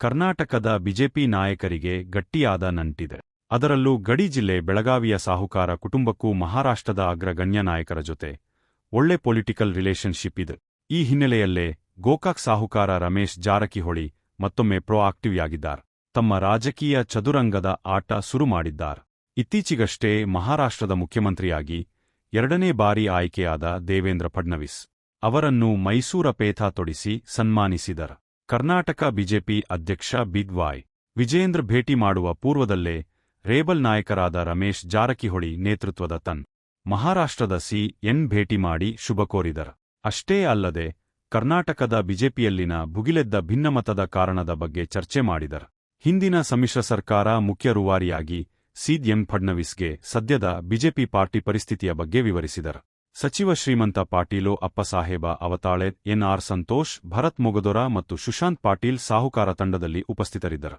ಕರ್ನಾಟಕದ ಬಿಜೆಪಿ ನಾಯಕರಿಗೆ ಗಟ್ಟಿಯಾದ ನಂಟಿದೆ. ಅದರಲ್ಲೂ ಗಡಿ ಜಿಲ್ಲೆ ಬೆಳಗಾವಿಯ ಸಾಹುಕಾರ ಕುಟುಂಬಕ್ಕೂ ಮಹಾರಾಷ್ಟ್ರದ ಅಗ್ರಗಣ್ಯ ನಾಯಕರ ಜೊತೆ ಒಳ್ಳೆ ಪೊಲಿಟಿಕಲ್ ರಿಲೇಷನ್ಶಿಪ್ ಇದೆ. ಈ ಹಿನ್ನೆಲೆಯಲ್ಲೇ ಗೋಕಾಕ್ ಸಾಹುಕಾರ ರಮೇಶ್ ಜಾರಕಿಹೊಳಿ ಮತ್ತೊಮ್ಮೆ ಪ್ರೊಆಕ್ಟಿವ್ ಆಗಿದ್ದಾರೆ ತಮ್ಮ ರಾಜಕೀಯ ಚದುರಂಗದ ಆಟ ಶುರು ಮಾಡಿದ್ದಾರೆ. ಇತ್ತೀಚೆಗಷ್ಟೇ ಮಹಾರಾಷ್ಟ್ರದ ಮುಖ್ಯಮಂತ್ರಿಯಾಗಿ ಎರಡನೇ ಬಾರಿ ಆಯ್ಕೆಯಾದ ದೇವೇಂದ್ರ ಫಡ್ನವೀಸ್ ಅವರನ್ನು ಮೈಸೂರ ಪೇಥ ತೊಡಿಸಿ ಸನ್ಮಾನಿಸಿದರ. ಕರ್ನಾಟಕ ಬಿಜೆಪಿ ಅಧ್ಯಕ್ಷ ಬಿಗ್ವಾಯ್ ವಿಜೇಂದ್ರ ಭೇಟಿ ಮಾಡುವ ಪೂರ್ವದಲ್ಲೇ ರೇಬಲ್ ನಾಯಕರಾದ ರಮೇಶ್ ಜಾರಕಿಹೊಳಿ ನೇತೃತ್ವದ ತನ್. ಮಹಾರಾಷ್ಟ್ರದ ಸಿ ಎನ್ ಭೇಟಿ ಮಾಡಿ ಶುಭ ಕೋರಿದರ. ಅಷ್ಟೇ ಅಲ್ಲದೆ ಕರ್ನಾಟಕದ ಬಿಜೆಪಿಯಲ್ಲಿನ ಭುಗಿಲೆದ್ದ ಭಿನ್ನಮತದ ಕಾರಣದ ಬಗ್ಗೆ ಚರ್ಚೆ ಮಾಡಿದರ. ಹಿಂದಿನ ಸಮ್ಮಿಶ್ರ ಸರ್ಕಾರ ಮುಖ್ಯ ರೂವಾರಿಯಾಗಿ ಎಂ ಫಡ್ನವೀಸ್ಗೆ ಸದ್ಯದ ಬಿಜೆಪಿ ಪಾರ್ಟಿ ಪರಿಸ್ಥಿತಿಯ ಬಗ್ಗೆ ವಿವರಿಸಿದರ. ಸಚಿವ ಶ್ರೀಮಂತ ಪಾಟೀಲು ಅಪ್ಪಸಾಹೇಬ ಅವತಾಳೆ ಎನ್ಆರ್ ಸಂತೋಷ್, ಭರತ್ ಮೊಗದೊರ ಮತ್ತು ಸುಶಾಂತ್ ಪಾಟೀಲ್ ಸಾಹುಕಾರ ತಂಡದಲ್ಲಿ ಉಪಸ್ಥಿತರಿದ್ದರು.